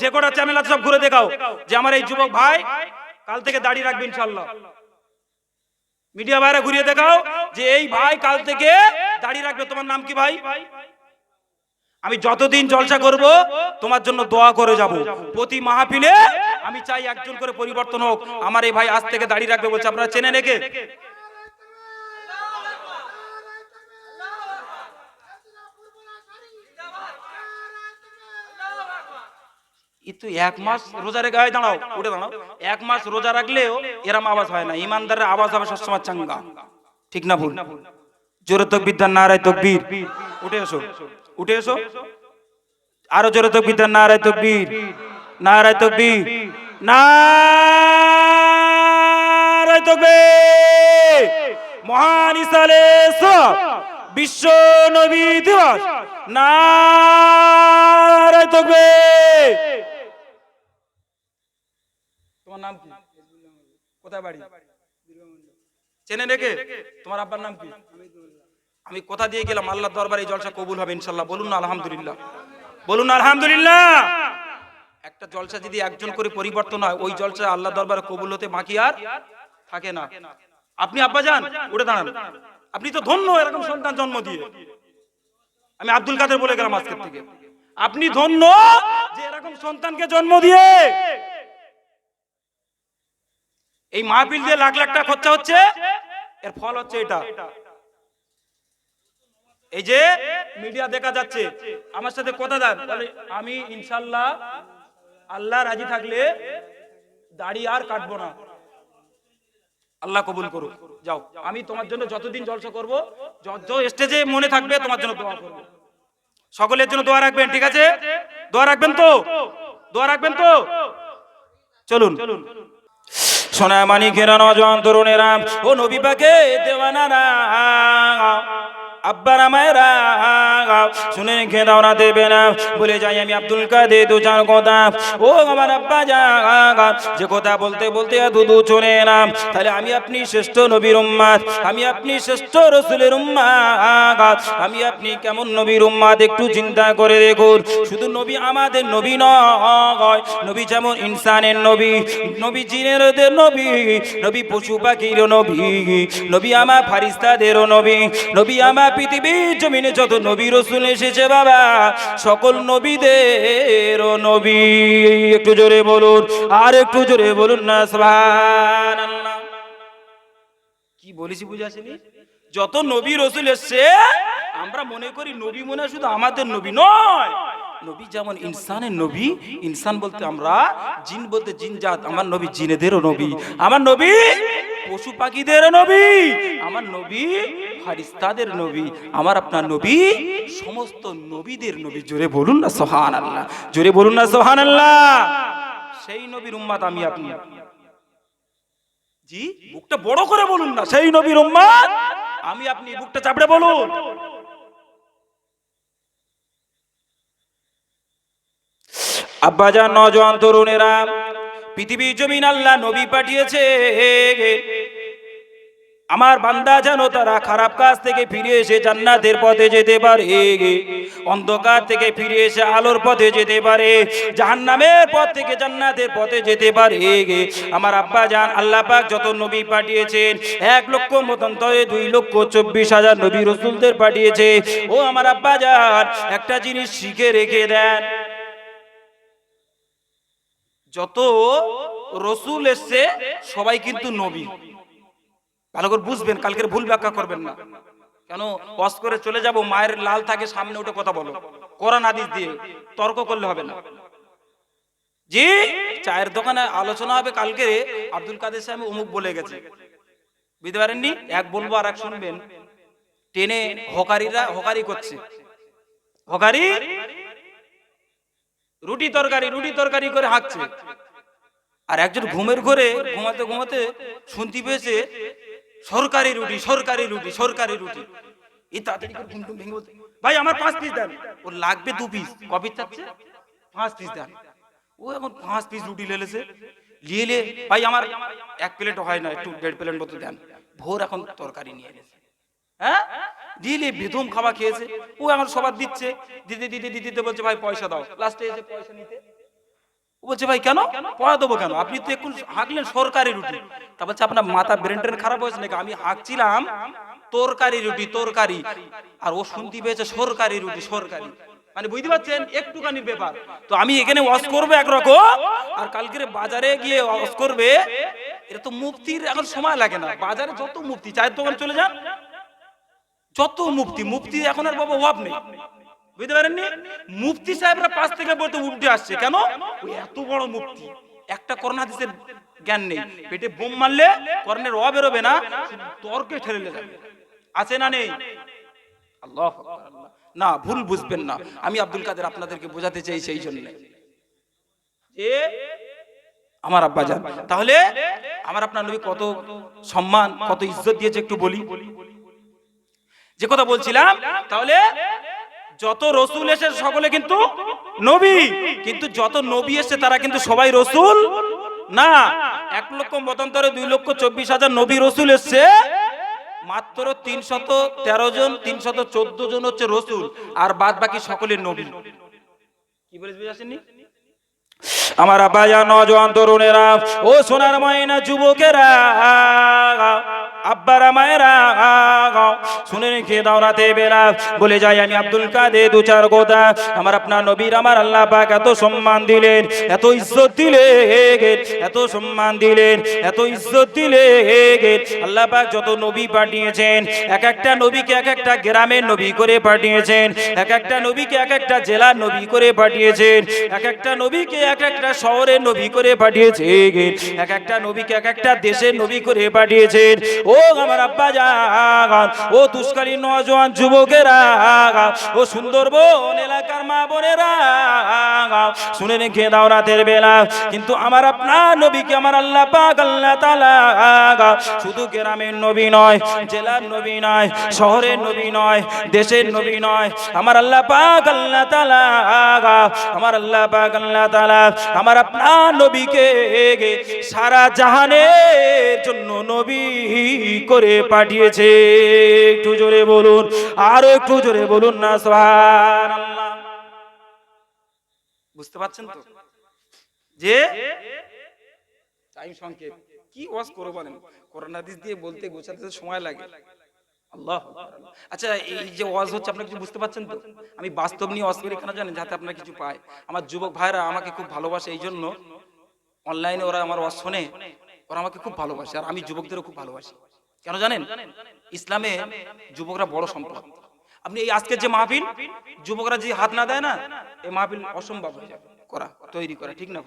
যে কটা চ্যানেল আছে সব ঘুরে দেখাও যে আমার এই যুবক ভাই কাল থেকে দাড়ি রাখবে ইনশাল্লাহ মিডিয়া বাইরে ঘুরিয়ে দেখাও যে এই ভাই কাল থেকে দাড়ি রাখবে। তোমার নাম কি ভাই? আমি যতদিন জলসা করব, তোমার জন্য দোয়া করে যাব। প্রতি মাহফিলে আমি চাই একজন করে পরিবর্তন হোক। আমার এই ভাই আজ থেকে দাঁড়িয়ে রাখবে বলছে, আপনারা চেনে রেখে কিন্তু এক মাস রোজা রেখে হয় দাঁড়াও, উঠে দাঁড়াও। এক মাস রোজা রাখলেও এরম আওয়াজ হয় না, ইমানদারের আওয়াজ হবে সবসময় চাঙ্গা। ঠিক না ভুল? জোরে তকবির দেন নারায় তকবীর। উঠে এসো উঠে এসো। আরও জোরে তকবির দেন নারায় তকবীর। নারায় তকবীর। নারায় তকবীর। মহান ইসালে বিশ্ব নবী দিবস। নারায় তকবীর। তোমার নাম কি? কোথায় বাড়ি? চেনে রেখে? তোমার আব্বার নাম কি? আমি কথা দিয়ে গেলাম আল্লাহ দরবারে জলসা কবুল হবে ইনশাল্লাহ। বলুন আলহামদুলিল্লাহ। বলুন আলহামদুলিল্লাহ। একটা জলসা যদি একজন করে পরিবর্তন হয়, ওই জলসা আল্লাহ দরবারে কবুল হতে বাকি আর থাকে না। আপনি আব্বা যান, উঠে দাঁড়ান। আপনি তো ধন্য এরকম সন্তান জন্ম দিয়ে। আমি আব্দুল কাদের বলে গেলাম আজকের থেকে। আপনি ধন্য যে এরকম সন্তানকে জন্ম দিয়ে এই মাহফিল দিয়ে লাখ লাখ টাকা খরচা হচ্ছে? এর ফল হচ্ছে এটা। এই যে মিডিয়া দেখা যাচ্ছে, আমার সাথে কথা দেন। আমি ইনশাল্লাহ আল্লাহ রাজি থাকলে দাড়ি আর কাটবো না। আল্লাহ কবুল করুক। যাও, আমি তোমার জন্য যতদিন জলসা করব, যত স্টেজে মনে থাকবে তোমার জন্য দোয়া করব। সকলের জন্য দোয়া রাখবেন, ঠিক আছে? দোয়া রাখবেন তো? দোয়া রাখবেন তো? চলুন। সোনা মানিকেরা নজন তরুণেরা ও নবী পাকে দেওয়ানারা আব্বার মায়েরা, শুনে রেখে দাও না, দেবে না। বলে যাই আমি আব্দুল কাদের দু চার কথা। ও আমার আব্বা যা, যে কথা বলতে বলতে দুদু চলে না তাহলে আমি আপনি শ্রেষ্ঠ নবীর উম্মাদ, আমি আপনি শ্রেষ্ঠ রসুলের উম্মাদ, আমি আপনি কেমন নবীর উম্মাদ একটু চিন্তা করে দেখুন। শুধু নবী আমাদের নবী নয়, নবী যেমন ইনসানের নবী নবী জিনেরদের নবী নবী পশু পাখির নবী নবী আমার ফারিস্তাদেরও নবী নবী আমার পৃথিবীর জমিনে যত নবী রসুল এসেছে বাবা, সকল নবীদেরও নবী। একটু জোরে বলুন, আর একটু জোরে বলুন না কি বলেছি বুঝাছিনি যত নবী রসুল এসছে, আমরা মনে করি নবী মনে শুধু আমাদের নবী নয়। নবী যেমন ইনসানের নবী, ইনসান বলতে আমরা জিন বলতে জিন জাত, আমার নবী জিনেদেরও নবী, আমার নবী পশু পাখিদেরও নবী, আমার নবী ফারিস্তাদের নবী, আমার আপনার নবী, সমস্ত নবীদের নবী। জোরে বলুন না সোহান আল্লাহ জোরে বলুন না সোহান আল্লাহ সেই নবীর উম্মাদ আমি আপনি। জি, বুকটা বড় করে বলুন না, সেই নবীর উম্মাদ আমি আপনি, বুকটা চাপড়ে বলুন। আব্বাজান, নজওয়ান, তরুণেরা, পৃথিবীর জমিন আল্লাহ নবী পাঠিয়েছে। আমার বান্দা যেন তারা খারাপ কাজ থেকে ফিরে এসে জান্নাতের পথে যেতে পারে অন্ধকার থেকে ফিরে এসে আলোর পথে যেতে পারে, জাহান্নামের পথ থেকে জান্নাতের পথে যেতে পারে গে। আমার আব্বা জান আল্লাহ পাক যত নবী পাঠিয়েছেন, এক লক্ষ মতান্তরে দুই লক্ষ চব্বিশ হাজার নবী রসুলদের পাঠিয়েছে। ও আমার আব্বা জান, একটা জিনিস শিখে রেখে দেন। যত রসুল এসছে, সবাই কিন্তু নবী। ভালো করে বুঝবেন, কালকের ভুল ব্যাখ্যা করবেন না। কেন? ওয়াজ করে চলে যাব, মায়ের লাল থাকে, সামনে উঠে কথা বলো। কোরআন আদিস দিয়ে তর্ক করলে হবে না। জি, চায়ের দোকানে আলোচনা হবে কালকে আব্দুল কাদের সাহেব অমুক বলে গেছে। বুঝতে পারেননি? এক বলব আর এক শুনবেন। টেনে হকারিরা হকারি করছে। হকারি? রুটি তরকারি রুটি তরকারি করে হাঁকছে। আর একজন ঘুমের ঘরে ঘুমাতে ঘুমাতে শুনতে পেয়েছে সরকারি রুটি সরকারি রুটি সরকারি রুটি। এই তাড়াতাড়ি করে ঘুম ভেঙে ভাই, আমার পাঁচ পিস দেন। ওর লাগবে দু পিস কপিস চাচ্ছে? পাঁচ পিস দেন। ও এখন পাঁচ পিস রুটি লেলেছে নিয়ে এলে ভাই, আমার এক প্লেট হয় না, একটু দেড় প্লেট মতো দেন। ভোর এখন তরকারি নিয়ে এনেছে। হ্যাঁ? দিলে বেদম খাওয়া খেয়েছে। ও এখন সবার দিচ্ছে। দিতে দিতে দিতে দিতে বলছে, ভাই, পয়সা দাও। লাস্টে এসে পয়সা নিতে। বলছে, ভাই, কেন? পড়া দেবো কেন? আপনি তো এখন হাঁকলেন সরকারি রুটি। তা বলছে, আপনার মাথা ব্রেন ট্রেন খারাপ হয়েছে নাকি? আমি হাঁকছিলাম তরকারি রুটি, তরকারি। আর ও শুনতে পেয়েছে, সরকারি রুটি, সরকারি। মানে বুঝতে পারছেন? একটুখানি ব্যাপার। তো আমি এখানে ওয়াশ করব একরকম, আর কালকে বাজারে গিয়ে ওয়াশ করবে, এটা তো মুক্তির এখন সময় লাগে না। বাজারে যত মুক্তি চায়ের দোকান চলে যান। যত মুক্তি মুক্তি এখন আর বাবা অভাব নেই। বুঝতে পারেননি? মুফতি সাহেবরা পাশ থেকে বলতে উঠে আসছে। কেন? এত বড় মুফতি। একটা করোনা হাদিসের জ্ঞান নেই। পেটে বোম মারলে করণের অ বেরোবে না তর্কে ঠেলে যাবে। আছে না নেই? আল্লাহ। না, ভুল বুঝবেন না। আমি আব্দুল কাদের আপনাদেরকে বোঝাতে চাই সেই জন্য। যে আমার আব্বা যান তাহলে আমার আপনার নবী কত সম্মান, কত ইজ্জত দিয়েছে একটু বলি। যে কথা বলছিলাম, তাহলে যত রসুল এসে সকলে কিন্তু নবী। কিন্তু যত নবী এসে তারা কিন্তু সবাই রসুল না। এক লক্ষ মতান্তরে দুই লক্ষ চব্বিশ হাজার নবী রসুল এসছে। মাত্র তিনশত তেরো জন, তিনশত চোদ্দ জন হচ্ছে রসুল, আর বাদ বাকি সকলের নবী। কি বলিস বুঝাসেননি আমার আব্বাজা নজওয়ান তরুণেরা, ও সোনার ময়না যুবকেরা আব্বারা মায়েরা শুনে রেখে দাও রাতে বেলা। বলে যাই, আমি আব্দুল কাদের দু চার কথা আমার আপনার নবীর, আমার আল্লাহ পাক এত সম্মান দিলেন, এত ইজ্জত দিলেন এত সম্মান দিলেন, এত ইজ্জত দিলেন আল্লাহ পাক যত নবী পাঠিয়েছেন, এক একটা নবীকে এক একটা গ্রামের নবী করে পাঠিয়েছেন, এক একটা নবীকে এক একটা জেলার নবী করে পাঠিয়েছেন, এক একটা নবীকে এক একটা শহরের নবী করে পাঠিয়েছেন, এক একটা নবীকে এক একটা দেশের নবী করে পাঠিয়েছেন। ও আমার আব্বা জান ও দুষ্কারী নজওয়ান যুবকেরা ও সুন্দরবন এলাকার মা বোনেরা শুনে রেখে দাও রাতের বেলা। কিন্তু আমার আপনার নবীকে আমার আল্লাহ পাক, আল্লাহ তাআলা শুধু গ্রামের নবী নয়, জেলার নবী নয়, শহরের নবী নয়, দেশের নবী নয়। আমার আল্লাহ পাক, আল্লাহ তাআলা আমার আল্লাহ পাক, আল্লাহ তাআলা, আমার আপনার নবীকে সারা জাহানের জন্য নবী করে পাঠিয়েছে। একটু জোরে বলুন, আরও একটু জোরে বলুন না, সুবহানাল্লাহ। বুঝতে পারছেন তো? যে টাইম কি ওয়াজ করো বলেন? দিয়ে বলতে গোছাতে সময় লাগে। আল্লাহ আচ্ছা এই যে ওয়াজ হচ্ছে, আপনারা কিছু বুঝতে পারছেন তো? আমি বাস্তব নিয়ে ওয়াজ করি কেন জানেন? যাতে আপনারা কিছু পায়। আমার যুবক ভাইরা আমাকে খুব ভালোবাসে, এই জন্য অনলাইনে ওরা আমার ওয়াজ শোনে। ওরা আমাকে খুব ভালোবাসে, আর আমি যুবকদেরও খুব ভালোবাসি। কেন জানেন? ইসলামে যুবকরা বড় সম্পদ। আপনি এই আজকের যে মাহফিল, যুবকরা যে হাত না দেয় না, এই মাহফিল অসম্ভব হয়ে যাবে। করা, তৈরি করা, ঠিক না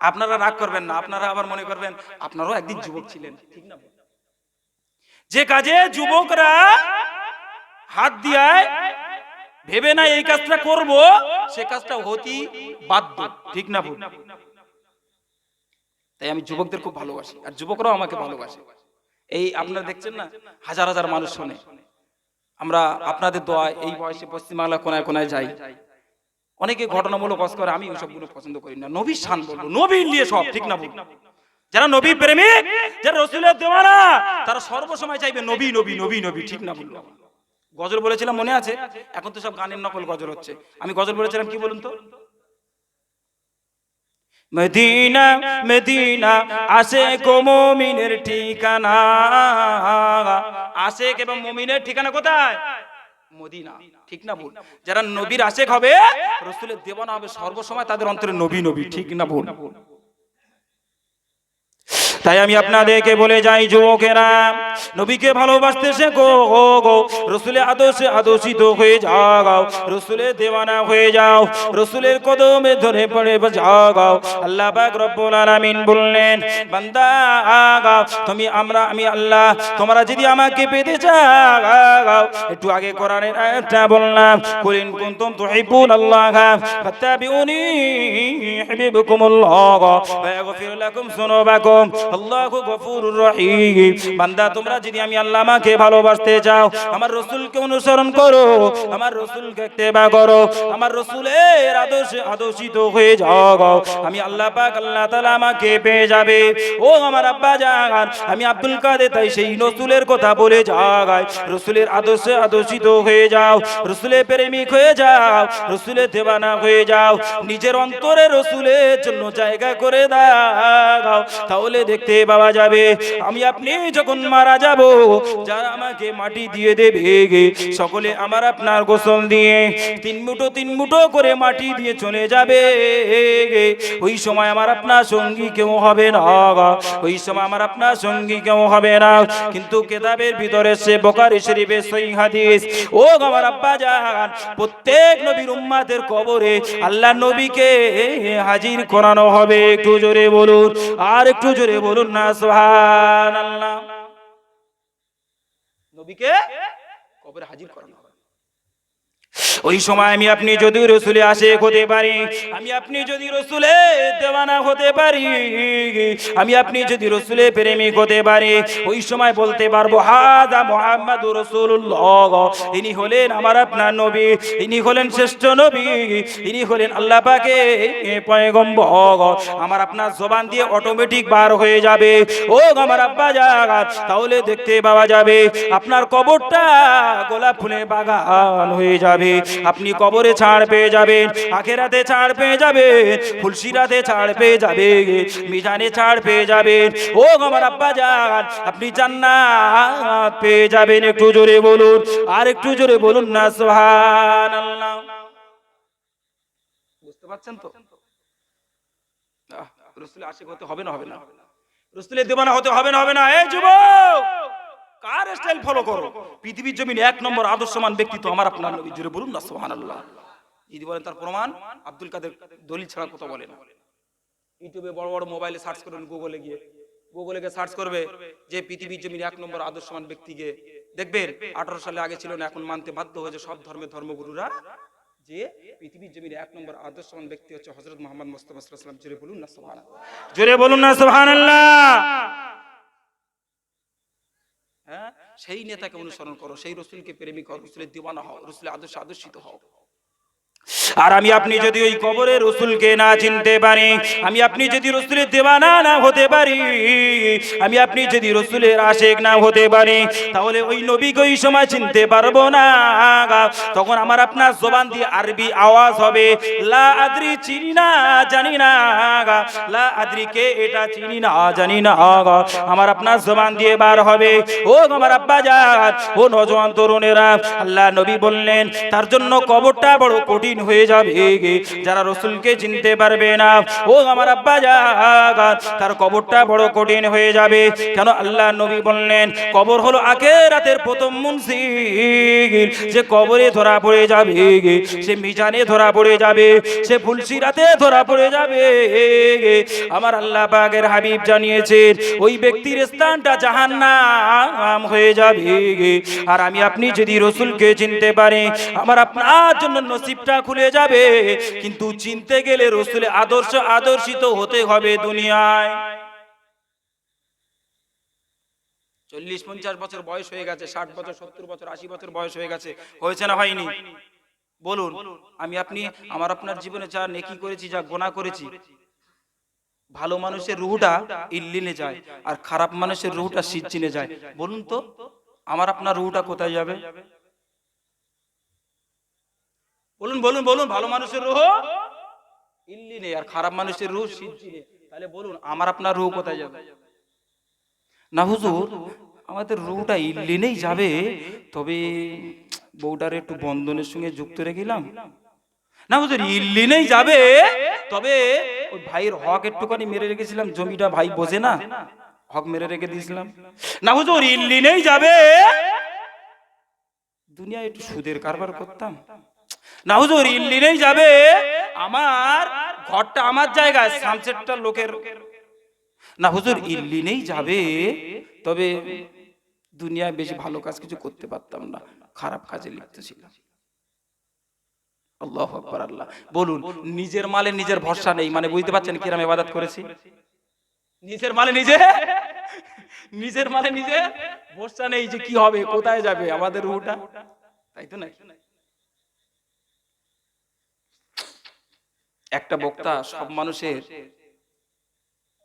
আপনারা রাগ করবেন না, আপনারা আবার মনে করবেন, আপনারাও একদিন যুবক ছিলেন, ঠিক না যে কাজে যুবকরা হাত দিয়ায়, ভেবে না এই কাজটা করব, সে কাজটা হতি বাধ্য, ঠিক না তাই আমি যুবকদের খুব ভালোবাসি, আর যুবকরাও আমাকে ভালোবাসে। এই আপনারা দেখছেন না? হাজার হাজার মানুষ শোনে। আমরা আপনাদের দোয়া এই বয়সে পশ্চিমবাংলা কোনায় কোনায় যাই। অনেকে ঘটনামূলক কাজ করে আমি ওসবগুলো পছন্দ করি না। নবীর শান বলব নবী নিয়ে সব, ঠিক না ভুল? যারা নবী প্রেমিক, যারা রসুলের দেওয়ানা, তারা সর্বসময় চাইবে নবী নবী নবী নবী, ঠিক না ভুল? গজল বলেছিলাম মনে আছে? এখন তো সব গানের নকল গজল হচ্ছে। আমি গজল বলেছিলাম কি বলুন তো? মদিনা মদিনা আসে কো মমিনের ঠিকানা। আশেক এবং মুমিনের ঠিকানা কোথায়? মদিনা। ঠিক না ভুল? যারা নবীর আশেক হবে, রসুলের দেবানা হবে সর্বসময় তাদের অন্তরে নবী নবী। ঠিক না ভুল? তাই আমি আপনাদেরকে বলে যাই, যুবকেরা, নবীকে ভালোবাসতে শেখো, গো রসুলের আদর্শে আদর্শিত হয়ে যাও রসুলের দেওয়ানা হয়ে যাও, রসুলের কদমে ধরে পড়ে যাও আল্লাহ পাক রব্বুল আলামিন বললেন, বান্দা গাও তুমি আমরা, আমি আল্লাহ, তোমরা যদি আমাকে পেতে চাও একটু আগে কোরআনের আয়াতটা বললাম, কুলিন কুনতুম তুহিব্বুন আল্লাহ, ফাত্তাবিউনি ইউহিব্বুকুমুল্লাহ, ওয়া ইয়াগফির লাকুম যুনুবাকুম আল্লাহু গফুরুর রহিম। বান্দা, তোমরা যদি আমি আল্লাহ আমাকে ভালোবাসতে চাও, আমার রসুলকে অনুসরণ করো, আমার রসুলকে ইত্তেবা করো, আমার রসুলের আদর্শে আদর্শিত হয়ে যাও। আমি আল্লাহ পাক, আল্লাহ তাআলা আমাকে পেয়ে যাবে। ও আমার আব্বা জান, আমি আব্দুল কাদের, তাই সেই রসুলের কথা বলে যাগায় রসুলের আদর্শে আদর্শিত হয়ে যাও। রসুলের প্রেমিক হয়ে যাও, রসুলের দেবানা হয়ে যাও। নিজের অন্তরে রসুলের জন্য জায়গা করে দাও। তাহলে দেখতে পাওয়া যাবে। আমি আপনি যখন মারা যাব যারা আমাকে মাটি দিয়ে দেবে গে, সকলে আমার আপনার গোসল দিয়ে তিন মুঠো তিন মুঠো করে মাটি দিয়ে চলে যাবে গে। ওই সময় আমার আপনার সঙ্গী কেউ হবে না। ওই সময় আমার আপনার সঙ্গী কেউ হবে না। কিন্তু কেতাবের ভিতরে সে বোকারি শরীফের সই হাদিস। ও আমার আব্বা জান প্রত্যেক নবীর উম্মাদের কবরে আল্লাহ নবীকে হাজির করানো হবে। একটু জোরে বলুন আর একটু জোরে বলুন। না সুবহানাল্লাহ। নবীকে কবরে হাজির করানো। ওই সময় আমি আপনি যদি রসুলে আসে হতে পারি, আমি আপনি যদি রসুলে দেওয়ানা হতে পারি, আমি আপনি যদি রসুলে প্রেমিক হতে পারি, ওই সময় বলতে পারব, হাদা মোহাম্মদ রসুল্লাহ ইনি হলেন আমার আপনার নবী, ইনি হলেন শ্রেষ্ঠ নবী, ইনি হলেন আল্লাহ পাকে পয়গম্বর। আমার আপনার জবান দিয়ে অটোমেটিক বার হয়ে যাবে। ও আমার আব্বা জাগাত তাহলে দেখতে পাওয়া যাবে, আপনার কবরটা গোলাপ ফুলে বাগান হয়ে যাবে। আপনি কবরে ছাড় পেয়ে যাবেন, আখেরাতে ছাড় পেয়ে যাবেন ফুলসিরাতে ছাড় পেয়ে যাবে মিজানে ছাড় পেয়ে যাবেন। ও আমার আব্বা যান আপনি জান্নাত পেয়ে যাবেন, একটু জোরে বলুন, আর একটু জোরে বলুন না, সুবহানাল্লাহ। বুঝতে পারছেন তো? রসুলের আশিক হতে হবে না হবে না। রসুলের দেবানা হতে হবে না হবে না। এই যুবক! কার স্টাইল ফলো করো? পৃথিবীর জমিন এক নম্বর আদর্শমান ব্যক্তি তো আমার আপনার নবী। জুড়ে বলুন না, সুবহানাল্লাহ। যদি বলেন তার প্রমাণ, আব্দুল কাদের দলিল ছাড়া কথা বলেন ইউটিউবে বড় বড় মোবাইলে সার্চ করুন গুগলে গিয়ে। গুগলে গিয়ে সার্চ করবে যে পৃথিবীর জমিন এক নম্বর আদর্শমান ব্যক্তিকে। দেখবেন, আঠারো সালে আগে ছিল না এখন মানতে বাধ্য হয়েছে সব ধর্মের ধর্মগুরুরা যে পৃথিবীর জমির এক নম্বর আদর্শমান ব্যক্তি হচ্ছে হজরত মোহাম্মদ মোস্তফা সাল্লাম জোরে বলুন না সুবহান জোরে বলুন না, সুবহানাল্লাহ। হ্যাঁ? সেই নেতাকে অনুসরণ করো, সেই রসুলকে প্রেমিক হও, রসুলের দিওয়ানা হও, রসুলের আদর্শ আদর্শিত হও। আর আমি আপনি যদি ওই কবরে রসুলকে না চিনতে পারি, আমি আপনি যদি রসুলের দেওয়ানা না হতে পারি, আমি আপনি যদি রসুলের আশেক না হতে পারি, তাহলে ওই নবীকে ওই সময় চিনতে পারব না। তখন আমার আপনার জবান দিয়ে আরবি আওয়াজ হবে, লা আদ্রি চিনি না, জানি না লা আদ্রি কে এটা চিনি না, জানি না আমার আপনার জবান দিয়ে বার হবে, ও আমার আব্বা যান ও নজওয়ান তরুণেরা। আল্লাহ নবী বললেন, তার জন্য কবরটা বড় কঠিন হয়ে যাবে। যারা রসুলকে চিনতে পারবে না, ও আমার আব্বা যান তার কবরটা বড় কঠিন হয়ে যাবে। কেন আল্লাহ নবী বললেন, কবর হলো আখেরাতের প্রথম মুনসিল যে কবরে ধরা পড়ে যাবে, সে মিজানে ধরা পড়ে যাবে, সে ফুলসিরাতে ধরা পড়ে যাবে। আমার আল্লাহ পাকের হাবিব জানিয়েছেন, ওই ব্যক্তির স্থানটা জাহান্নাম হয়ে যাবে। আর আমি আপনি যদি রসুলকে চিনতে পারি আমার আপনার জন্য নসিবটা খুলে যাবে। কিন্তু চিনতে গেলে রসুলের আদর্শ আদর্শিত হতে হবে দুনিয়ায়। চল্লিশ, পঞ্চাশ বছর বয়স হয়ে গেছে, ষাট বছর, সত্তর বছর, আশি বছর বয়স হয়ে গেছে, হয়েছে না হয়নি? বলুন, আমি আপনি, আমার আপনার জীবনে যা নেকি করেছি, যা গোনা করেছি, ভালো মানুষের রুহটা ইল্লিনে যায়, আর খারাপ মানুষের রুহটা সিজ্জিনে যায়। বলুন তো, আমার আপনার রুহটা কোথায় যাবে? বলুন বলুন বলুন, ভালো মানুষের রুহ? ইল্লিনে আর খারাপ মানুষের রুহ সিজ্জিনে তাহলে বলুন, আমার আপনার রুহ কোথায় যাবে? না হুজুর, আমাদের রুটা ইল্লিনেই যাবে, তবে বউটার একটু বন্ধনের সঙ্গে যুক্ত রেখেলাম। না হুজুর ইল্লিনেই যাবে, তবে ওই ভাইয়ের হক একটুখানি মেরে রেখেছিলাম, জমিটা ভাই বোঝে না, হক মেরে রেখে দিয়েছিলাম। না হুজুর ইল্লিনেই যাবে। দুনিয়ায় একটু সুদের কারবার করতাম। না হুজুর ইল্লিনেই যাবে। আমার ঘরটা আমার জায়গায় সামসেটটা লোকের। না হুজুর ইল্লিনেই যাবে। তবে দুনিয়ায় বেশি ভালো কাজ কিছু করতে পারতাম না। খারাপ কাজে লিপ্ত ছিলাম। আল্লাহ আকবার, আল্লাহ। বলুন, নিজের মালে নিজের ভরসা নেই মানে বুঝতে পারছেন কিরাম ইবাদত করেছি? নিজের মালে নিজে? নিজের মালে নিজে? ভরসা নেই যে কি হবে, কোথায় যাবে আমাদের রুটা তাই তো নাকি? একটা বক্তা সব মানুষের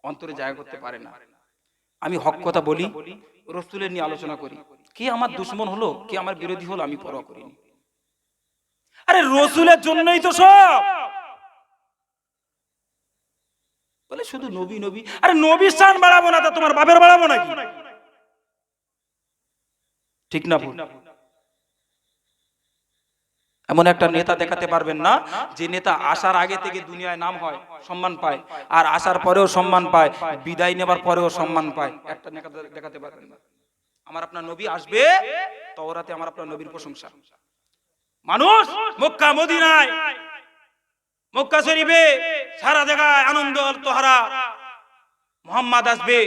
অন্তরে জায়গা করতে পারে না। আমি হক কথা বলি রসুলের নিয়ে আলোচনা করি। কে আমার দুশ্মন হলো কে আমার বিরোধী হলো আমি পরোয়া করিনি। আরে রসুলের জন্যই তো সব। বলে শুধু নবী নবী। আরে নবীর স্থান বাড়াবো না তা তোমার বাপের বাড়াবো নাকি? ঠিক না ভুল? এমন একটা নেতা দেখাতে পারবেন না, যে নেতা আসার আগে থেকে দুনিয়ায় নাম হয়, সম্মান পায়, আর আসার পরেও সম্মান পায়, বিদায় নেবার পরেও সম্মান পায়। একটা নেতা দেখাতে পারবেন না। আমার আপনার নবী আসবে, তওরাতে আমার আপনার নবীর প্রশংসা। মানুষ মক্কা, মদিনায়, মক্কা শরীফে সারা জায়গায় আনন্দ, তোহারা, মোহাম্মদ আসবে,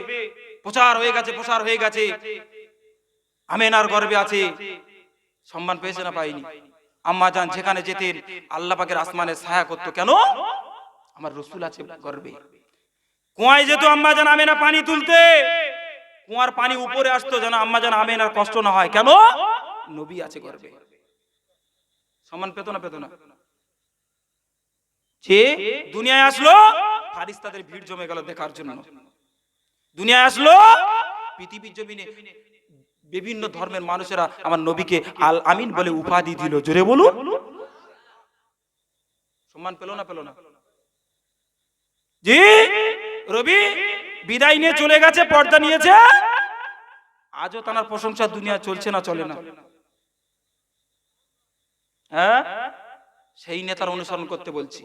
প্রচার হয়ে গেছে প্রচার হয়ে গেছে। আমেনার গর্বে আছে। সম্মান পেয়েছে না পাইনি আম্মা যান, যেখানে যেতেন, আল্লাহ পাকের আসমানে ছায়া করতো। কেন? আমার রসুল আছে গর্বে। কুয়ায় যেত আম্মা যান আমেনা পানি তুলতে। কুয়ার পানি উপরে আসতো যেন আম্মা যান আমেনার কষ্ট না হয়। কেন? নবী আছে গর্বে। সম্মান পেত না পেত না। যে দুনিয়ায় আসলো, ফারিস্তাদের ভিড় জমে গেল দেখার জন্য। দুনিয়ায় আসলো, পৃথিবীর জমিনে বিভিন্ন ধর্মের মানুষেরা আমার নবীকে আল আমিন বলে উপাধি দিল। জোরে বলুন। সম্মান পেল না পেল না? জি, রবি, বিদায় নিয়ে চলে গেছে, পর্দা নিয়েছে। আজও তার প্রশংসা দুনিয়া চলছে না, চলে না। হ্যাঁ? সেই নেতার অনুসরণ করতে বলছি।